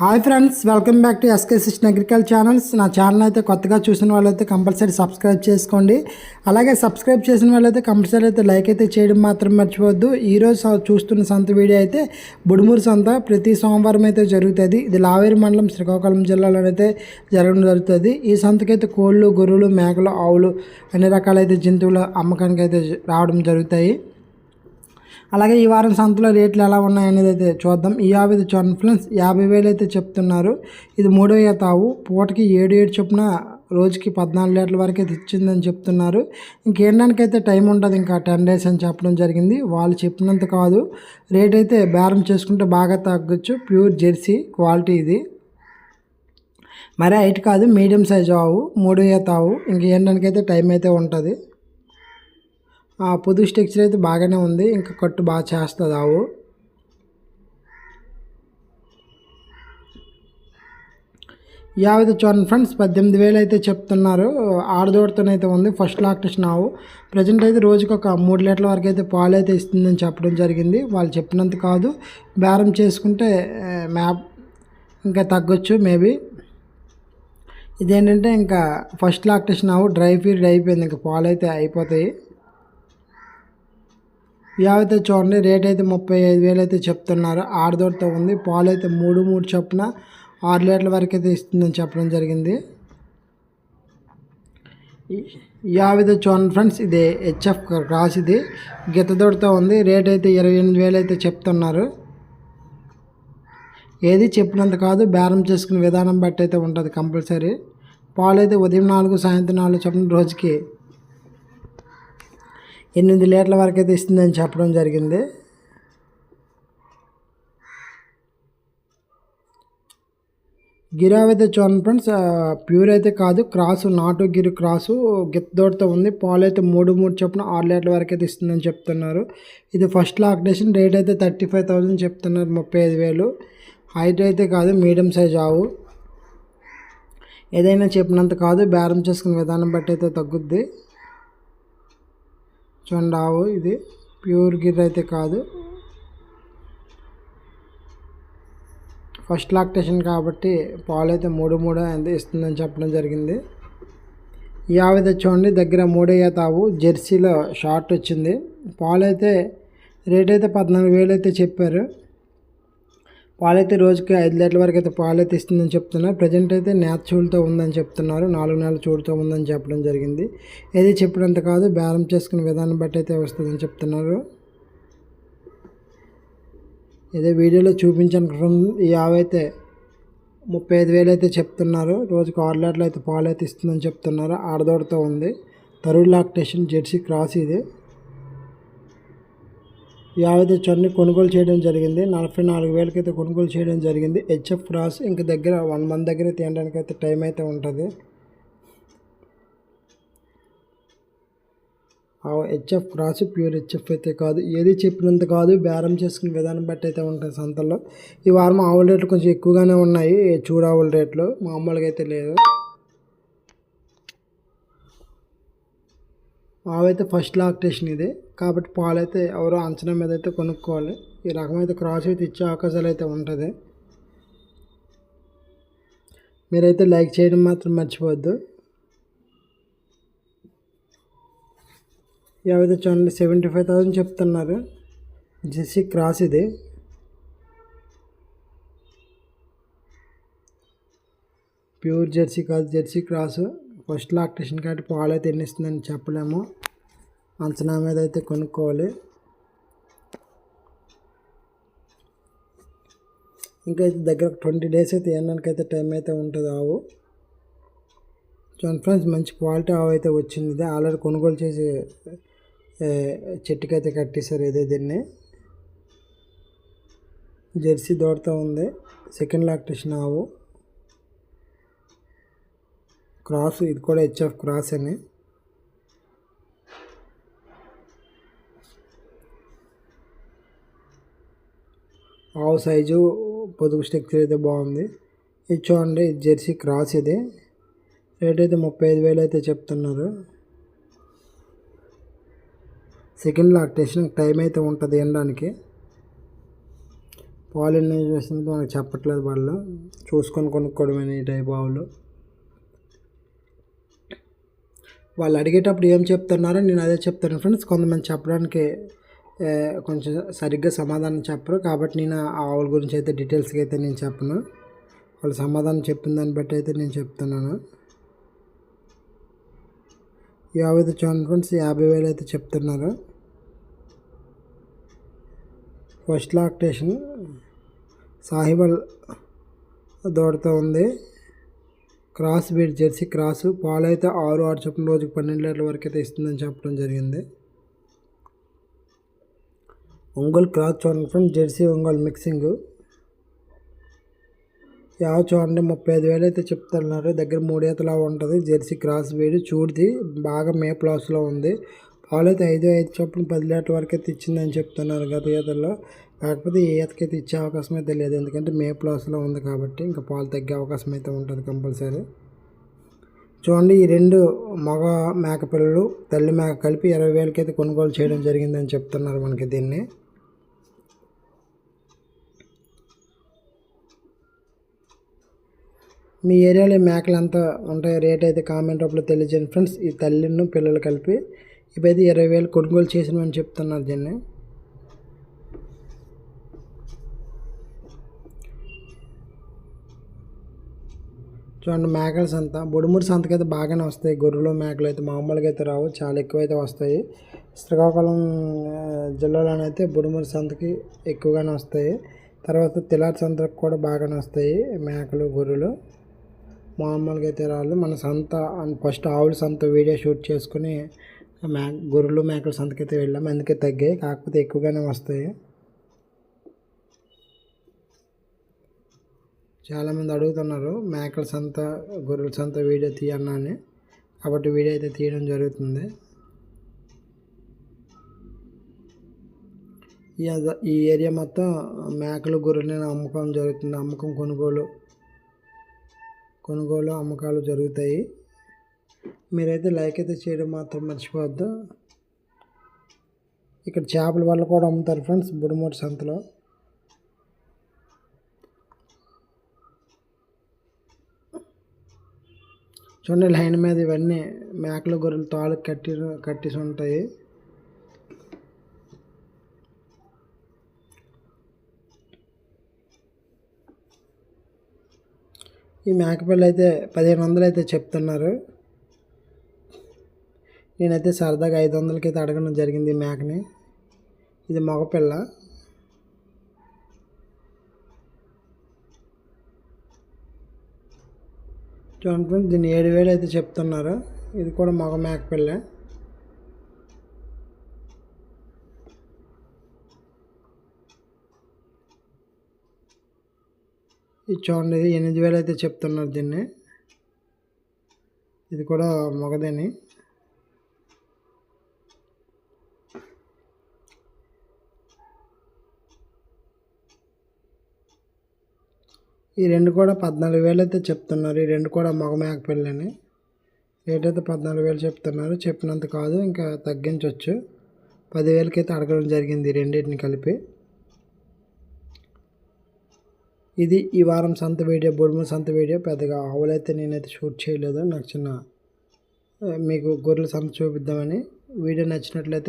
Hi friends welcome back to SK సిస్టన్ అగ్రికల్ channels. నా channel అయితే కొత్తగా చూసిన వాళ్ళైతే కంపల్సరీ సబ్స్క్రైబ్ చేసుకోండి. అలాగే సబ్స్క్రైబ్ చేసిన వాళ్ళైతే కంపల్సరీ అయితే లైక్ అయితే చేయడం మాత్రం మర్చిపోవద్దు. ఈరోజు చూస్తున్న సంత వీడియో అయితే బుడుమూరు సంత. ప్రతి సోమవారం అయితే జరుగుతుంది. ఇది లావేరు మండలం శ్రీకాకుళం జిల్లాలో అయితే జరగడం జరుగుతుంది. ఈ సంతకైతే కోళ్ళు గొర్రెలు మేకలు ఆవులు అన్ని రకాలైతే జంతువుల అమ్మకానికి అయితే రావడం జరుగుతాయి. అలాగే ఈ వారం సంతలో రేట్లు ఎలా ఉన్నాయనేది అయితే చూద్దాం. ఈ యాభై ఫ్రెండ్స్ యాభై వేలు అయితే చెప్తున్నారు. ఇది మూడో తావు పూటకి ఏడు ఏడు చొప్పున రోజుకి పద్నాలుగు లీటర్ల వరకు అయితే ఇచ్చిందని చెప్తున్నారు. ఇంకేండానికైతే టైం ఉంటుంది ఇంకా టెన్ డేస్ అని చెప్పడం జరిగింది. వాళ్ళు చెప్పినంత కాదు. రేట్ అయితే బేరం చేసుకుంటే బాగా తగ్గొచ్చు. ప్యూర్ జెర్సీ క్వాలిటీ ఇది. మరీ హైట్ కాదు మీడియం సైజ్ ఆవు. మూడు ఈత ఆవు ఇంక అయితే టైం అయితే ఉంటుంది. పొదు స్ట్రక్చర్ అయితే బాగానే ఉంది. ఇంకా కట్టు బాగా చేస్తుంది ఆవు. యావైతే చూడండి ఫ్రెండ్స్ పద్దెనిమిది వేలు అయితే చెప్తున్నారు. ఆడదోడుతోనైతే ఉంది. ఫస్ట్ లాక్టేషన్ ఆవు. ప్రజెంట్ అయితే రోజుకి ఒక మూడు లీటర్ల వరకు అయితే పాలు అయితే ఇస్తుందని చెప్పడం జరిగింది. వాళ్ళు చెప్పినంత కాదు. బేరం చేసుకుంటే మ్యాప్ ఇంకా తగ్గొచ్చు మేబీ. ఇదేంటంటే ఇంకా ఫస్ట్ లాక్టేషన్ ఆవు. డ్రై ఫీడ్ అయిపోయింది. ఇంకా పాలు అయితే అయిపోతాయి. ఇవైతే చూడండి రేట్ అయితే ముప్పై ఐదు వేలు అయితే చెప్తున్నారు. ఆడదోడతో ఉంది. పాలు అయితే మూడు మూడు చొప్పున ఆరు లీటర్ల వరకు అయితే ఇస్తుందని చెప్పడం జరిగింది. యావిద చూడండి ఫ్రెండ్స్ ఇది హెచ్ఎఫ్ క్రాస్ ఇది గిత్తదోడితో ఉంది. రేట్ అయితే ఇరవై ఎనిమిది వేలు అయితే చెప్తున్నారు. ఏది చెప్పినంత కాదు బేరం చేసుకునే విధానం బట్టి అయితే ఉంటుంది కంపల్సరీ. పాలు అయితే ఉదయం నాలుగు సాయంత్రం నాలుగు చొప్పున రోజుకి ఎనిమిది లీటర్ల వరకు అయితే ఇస్తుందని చెప్పడం జరిగింది. గిరావ్ అయితే చూడండి ఫ్రెండ్స్ ప్యూర్ అయితే కాదు క్రాసు నాటు గిరి క్రాసు గిత్తదోడితో ఉంది. పాలు అయితే మూడు మూడు చొప్పున ఆరు లీటర్ల వరకు అయితే ఇస్తుందని చెప్తున్నారు. ఇది ఫస్ట్ లాక్డేషన్ రేట్ అయితే థర్టీ ఫైవ్ థౌజండ్ చెప్తున్నారు ముప్పై ఐదు వేలు. హైట్ అయితే కాదు మీడియం సైజ్ ఆవు. ఏదైనా చెప్పినంత కాదు బేరం చేసుకునే విధానం బట్టి అయితే తగ్గుద్ది. ఆవు ఇది. ప్యూర్ గిర్ అయితే కాదు. ఫస్ట్ లాక్టేషన్ కాబట్టి పాలు అయితే మూడు మూడు అయితే ఇస్తుందని చెప్పడం జరిగింది. ఈ ఆవిద చూడండి దగ్గర మూడే తావు జెర్సీలో షార్ట్ వచ్చింది. పాలు అయితే రేట్ అయితే పద్నాలుగు వేలు అయితే చెప్పారు. పాలైతే రోజుకి ఐదు లీటర్ల వరకు అయితే పాలు అయితే ఇస్తుందని చెప్తున్నారు. ప్రజెంట్ అయితే నేత ఉందని చెప్తున్నారు. నాలుగు నెలల చూడుతో ఉందని చెప్పడం జరిగింది. ఏది చెప్పినంత కాదు బేరం చేసుకునే విధానం బట్టి అయితే వస్తుందని చెప్తున్నారు. ఇదే వీడియోలో చూపించాను ఈ ఆవైతే ముప్పై ఐదు వేలు అయితే చెప్తున్నారు. రోజుకు ఆరు లీటర్లు అయితే పాలు అయితే ఇస్తుందని చెప్తున్నారు. ఆడదోడతో ఉంది. తరుడు లాక్టేషన్ జెర్సీ క్రాస్ ఇది. యావైతే చొన్ని కొనుగోలు చేయడం జరిగింది. నలభై నాలుగు వేలకి అయితే కొనుగోలు చేయడం జరిగింది. హెచ్ఎఫ్ క్రాస్ ఇంక దగ్గర వన్ మంత్ దగ్గర తీయడానికి అయితే టైం అయితే ఉంటుంది. హెచ్ఎఫ్ క్రాస్ ప్యూర్ హెచ్ఎఫ్ అయితే కాదు. ఏది చెప్పినంత కాదు. బేరం చేసుకునే విధానం బట్టి అయితే ఉంటుంది సంతల్లో. ఈ వారం ఆవుల రేట్లు కొంచెం ఎక్కువగానే ఉన్నాయి. చూడ ఆవుల రేట్లు మామూలుగా అయితే లేదు. ఆవైతే ఫస్ట్ లాక్టేషన్ ఇదే. కాబట్టి పాలు అయితే ఎవరో అంచనా మీద అయితే కొనుక్కోవాలి. ఈ రకమైతే క్రాస్ అయితే ఇచ్చే అవకాశాలు అయితే ఉంటుంది. మీరైతే లైక్ చేయడం మాత్రం మర్చిపోవద్దు. ఏవైతే చూడండి సెవెంటీ ఫైవ్ థౌసండ్ చెప్తున్నారు. జెస్సీ క్రాస్ ఇది. ప్యూర్ జెర్సీ కాదు జెర్సీ క్రాస్ ఫస్ట్ లాక్టేషన్ కాబట్టి పాలు అయితే ఎన్ని ఇస్తుందని చెప్పలేము. అంచనా మీద అయితే కొనుక్కోవాలి. ఇంకా అయితే దగ్గర ట్వంటీ డేస్ అయితే ఎండడానికి అయితే టైం అయితే ఉంటుంది ఆవు. చూడండి ఫ్రెండ్స్ మంచి క్వాలిటీ ఆవు అయితే వచ్చింది. ఇది ఆల్రెడీ కొనుగోలు చేసి చెట్టుకి అయితే కట్టేశారు ఇదే దీన్ని. జెర్సీ దోడతా ఉంది. సెకండ్ లాక్టేషన్ ఆవు. క్రాస్ ఇది కూడా హెచ్ఎఫ్ క్రాస్ అని. ఆవు సైజు పొదుగు స్ట్రక్చర్ అయితే బాగుంది. ఇది చూడండి ఇది జెర్సీ క్రాస్ ఇది. రేట్ అయితే ముప్పై ఐదు వేలు అయితే చెప్తున్నారు. సెకండ్ లాక్టేషన్ టైం అయితే ఉంటుంది ఎండడానికి పాలు ఎన్ని మనకు చెప్పట్లేదు వాళ్ళు. చూసుకొని కొనుక్కోవడమే ఈ టైప్ ఆవులు. వాళ్ళు అడిగేటప్పుడు ఏం చెప్తున్నారో నేను అదే చెప్తాను ఫ్రెండ్స్. కొంతమంది చెప్పడానికి కొంచెం సరిగ్గా సమాధానం చెప్పరు. కాబట్టి నేను ఆ ఆవుల గురించి అయితే డీటెయిల్స్గా అయితే నేను చెప్పను. వాళ్ళు సమాధానం చెప్పిన దాన్ని బట్టి అయితే నేను చెప్తున్నాను. యాభై ఆవు చూడండి ఫ్రెండ్స్ యాభై వేలు అయితే చెప్తున్నారు. ఫస్ట్ లాక్టేషన్ సాహిబల్ దూడతో ఉంది. క్రాస్ బీడ్ జెర్సీ క్రాస్ పాలు అయితే ఆరు ఆరు చొప్పున రోజుకి పన్నెండు లీటర్ల వరకు అయితే ఇస్తుందని చెప్పడం జరిగింది. ఒంగోలు క్రాస్ చూడండి ఫ్రెండ్ జెర్సీ ఒంగోలు మిక్సింగ్. యావ చూడండి ముప్పై ఐదు వేలు అయితే చెప్తున్నారు. దగ్గర మూడు ఈతలా ఉంటుంది జెర్సీ క్రాస్ వేడి చూడిది బాగా మేప్ లాస్లో ఉంది. పాలు అయితే ఐదు ఐదు చొప్పున పది లీటర్ వరకు అయితే ఇచ్చిందని చెప్తున్నారు గత ఈతల్లో. కాకపోతే ఈ అతకైతే ఇచ్చే అవకాశం అయితే లేదు. ఎందుకంటే మేప్ లాస్లో ఉంది కాబట్టి ఇంకా పాలు తగ్గే అవకాశం అయితే ఉంటుంది కంపల్సరీ. చూడండి ఈ రెండు మగ మేక పిల్లలు తల్లి మేక కలిపి ఇరవై వేలకి అయితే కొనుగోలు చేయడం జరిగిందని చెప్తున్నారు మనకి దీన్ని. మీ ఏరియాలో ఈ మేకలు ఎంత ఉంటాయో రేట్ అయితే కామెంట్ అప్పుడు తెలియజేయండి ఫ్రెండ్స్. ఈ తల్లిను పిల్లలు కలిపి ఇవైతే ఇరవై వేలు కొనుగోలు చేసినవని చెప్తున్నారు దీన్ని. చూడండి మేకల సంత బుడుమూరు సంతకి అయితే బాగానే వస్తాయి. గొర్రెలు మేకలు అయితే మామూలుగా అయితే రావు చాలా ఎక్కువ అయితే వస్తాయి. శ్రీకాకుళం జిల్లాలోనైతే బుడుమూరి సంతకి ఎక్కువగానే వస్తాయి. తర్వాత తిలారి సంతకు కూడా బాగానే వస్తాయి మేకలు గొర్రెలు. మామూలుగా అయితే రాళ్ళు మన సంత ఫస్ట్ ఆవుల సంత వీడియో షూట్ చేసుకుని మే గొర్రెలు మేకల సంతకైతే వెళ్ళాము. అందుకే తగ్గాయి కాకపోతే ఎక్కువగానే వస్తాయి. చాలామంది అడుగుతున్నారు మేకల సంత గొర్రెల సంత వీడియో తీయన్నా అని. కాబట్టి వీడియో అయితే తీయడం జరుగుతుంది. ఈ ఏరియా మొత్తం మేకలు గొర్రెలను అమ్మకం జరుగుతుంది. అమ్మకం కొనుగోలు కొనుగోలు అమ్మకాలు జరుగుతాయి. మీరైతే లైక్ అయితే చేయడం మాత్రం మర్చిపోవద్దు. ఇక్కడ చేపల వాళ్ళు కూడా అమ్ముతారు ఫ్రెండ్స్ బుడుమూరు సంతలో. చూడండి లైన్ మీద ఇవన్నీ మేకలు గొర్రెలు తాళ్ళు కట్టి కట్టేసి ఉంటాయి. ఈ మేకపిల్ల అయితే పదిహేను వందలు అయితే చెప్తున్నారు. నేనైతే సరదాగా ఐదు వందలకి అయితే అడగడం జరిగింది ఈ మేకని. ఇది మగపిల్ల. చూడండి ఫ్రెండ్స్ దీన్ని ఏడు వేలు అయితే చెప్తున్నారు. ఇది కూడా మగ మేకపిల్ల ఇది చూడండి ఇది ఎనిమిది వేలు అయితే చెప్తున్నారు దీన్ని. ఇది కూడా మగదని. ఈ రెండు కూడా పద్నాలుగు వేలు అయితే చెప్తున్నారు. ఈ రెండు కూడా మగ మేకపిల్లని రేట్ అయితే పద్నాలుగు వేలు చెప్తున్నారు. చెప్పినంత కాదు ఇంకా తగ్గించవచ్చు పదివేలకి అయితే అడగడం జరిగింది రెండింటిని కలిపి. ఇది ఈ వారం సంత వీడియో బుడుమ సంత వీడియో. పెద్దగా ఆవులైతే నేనైతే షూట్ చేయలేదు. నాకు చిన్న మీకు గొర్రెల సంత చూపిద్దామని. వీడియో నచ్చినట్లయితే